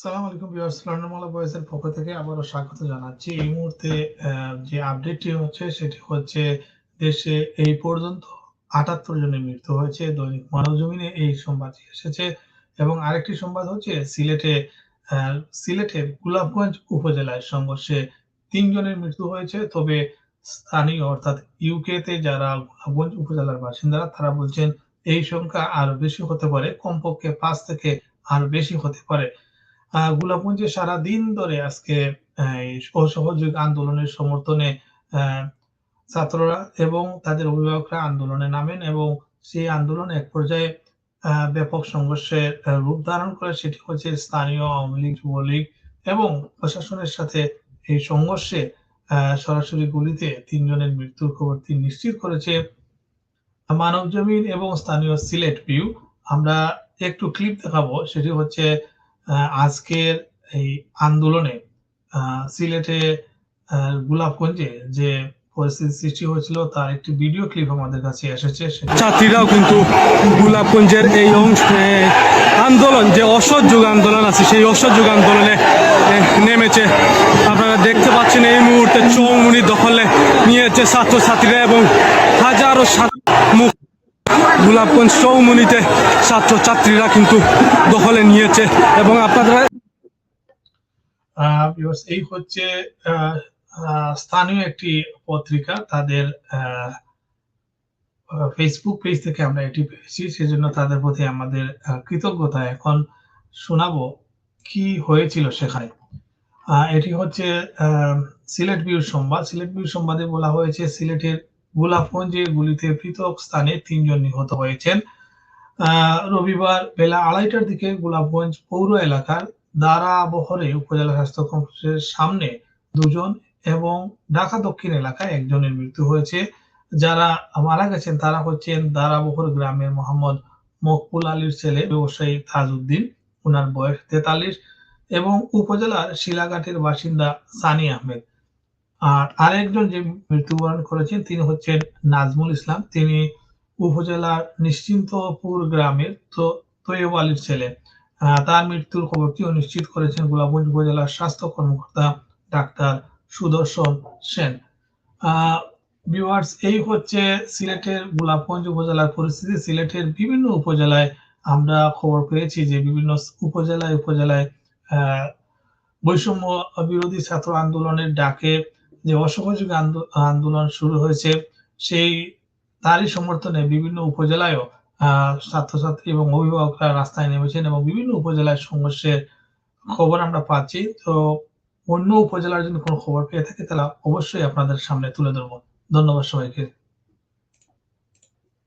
সালাম আলাইকুম ভিউয়ার্স লন্ডনমালা বয়েসের পক্ষ থেকে আবারও স্বাগত জানাচ্ছি। এই মুহূর্তে যে আপডেটটি হচ্ছে, সেটি হচ্ছে দেশে এই পর্যন্ত আটাত্তর জনের মৃত্যু হয়েছে। দৈনিক মানবজমিনে এই সংবাদটি এসেছে এবং আরেকটি সংবাদ হচ্ছে, সিলেটে সিলেটের গোলাপগঞ্জ উপজেলায় সংঘর্ষে তিনজনের মৃত্যু হয়েছে। তবে স্থানীয়, অর্থাৎ ইউকে তে যারা গোলাপগঞ্জ উপজেলার বাসিন্দারা, তারা বলছেন, এই সংখ্যা আরও বেশি হতে পারে, কমপক্ষে পাঁচ থেকে আরও বেশি হতে পারে। গোলাপগঞ্জে সারা দিন ধরে আজকে অসহযোগ আন্দোলনের সমর্থনে ছাত্ররা এবং তাদের অভিভাবকরা আন্দোলনে নামেন এবং সেই আন্দোলন এক পর্যায়ে ব্যাপক সংঘর্ষের রূপ ধারণ করে। সেটি হচ্ছে স্থানীয় আওয়ামী লীগ, যুবলীগ এবং প্রশাসনের সাথে এই সংঘর্ষে সরাসরি গুলিতে তিনজনের মৃত্যুর খবরটি নিশ্চিত করেছে। মানব জমিন এবং স্থানীয় সিলেট ভিউ। আমরা একটু ক্লিপ দেখাবো। সেটি হচ্ছে আজকের এই আন্দোলনে সিলেটে গোলাপগঞ্জে যে পরিস্থিতি সৃষ্টি হয়েছিল, তার একটি ভিডিও ক্লিপ আমাদের কাছে এসেছে। ছাত্রীরাও কিন্তু গোলাপগঞ্জের এই অংশে আন্দোলন, যে অসহযোগ আন্দোলন আছে, সেই অসহযোগ আন্দোলনে নেমেছে। আপনারা দেখতে পাচ্ছেন এই মুহূর্তে চৌমুনি দখলে নিয়েছে ছাত্রছাত্রীরা এবং হাজারো মুখ গোলাপগঞ্জ চৌমুনিতে ছাত্রছাত্রীরা কিন্তু দখলে নিয়েছে এবং আপনারা এই হচ্ছে স্থানীয় একটি পত্রিকা। তাদের ফেসবুক পেজ থেকে আমরা এটি পেয়েছি। সেজন্য তাদের প্রতি আমাদের কৃতজ্ঞতা। এখন শোনাবো কি হয়েছিল সেখানে। এটি হচ্ছে সিলেট বিউর সংবাদ। সিলেট বিউর সংবাদে বলা হয়েছে, সিলেটের গোলাপগঞ্জে গুলিতে পৃথক স্থানে তিনজন নিহত হয়েছেন। রবিবার বেলা আড়াইটার দিকে গোলাপগঞ্জ পৌর এলাকার দারা বহরে উপজেলা স্বাস্থ্য কমপ্লেক্সের সামনে দুজন এবং ঢাকা দক্ষিণ এলাকায় একজনের মৃত্যু হয়েছে। যারা মারা গেছেন তারা হচ্ছেন দারাবহর গ্রামের মোহাম্মদ মকবুল আলীর ছেলে ব্যবসায়ী তাজউদ্দিন। ওনার বয়স তেতাল্লিশ এবং উপজেলার শিলাঘাটের বাসিন্দা সানি আহমেদ। আর আরেকজন যে মৃত্যুবরণ করেছেন, তিনি হচ্ছেন নাজমুল ইসলাম। তিনি উপজেলার নিশ্চিন্তপুর গ্রামের তো তৈয়ব আলীর ছেলে তার মৃত্যুর খবরটিও নিশ্চিত করেছেন গোলাপগঞ্জ উপজেলার স্বাস্থ্য কর্মকর্তা ডাক্তার সুদর্শন সেন। এই হচ্ছে সিলেটের গোলাপগঞ্জ উপজেলার পরিস্থিতি। সিলেটের বিভিন্ন উপজেলায় আমরা খবর পেয়েছি যে বিভিন্ন উপজেলায় উপজেলায় বৈষম্য বিরোধী ছাত্র আন্দোলনের ডাকে যে অসহযোগ আন্দো- আন্দোলন শুরু হয়েছে, সেই তারই সমর্থনে বিভিন্ন উপজেলায়ও ছাত্রছাত্রী এবং অভিভাবকরা রাস্তায় নেমেছেন এবং বিভিন্ন উপজেলায় সংঘর্ষের খবর আমরা পাচ্ছি। তো অন্য উপজেলার যদি কোনো খবর পেয়ে থাকে, তাহলে অবশ্যই আপনাদের সামনে তুলে ধরবো। ধন্যবাদ সবাইকে।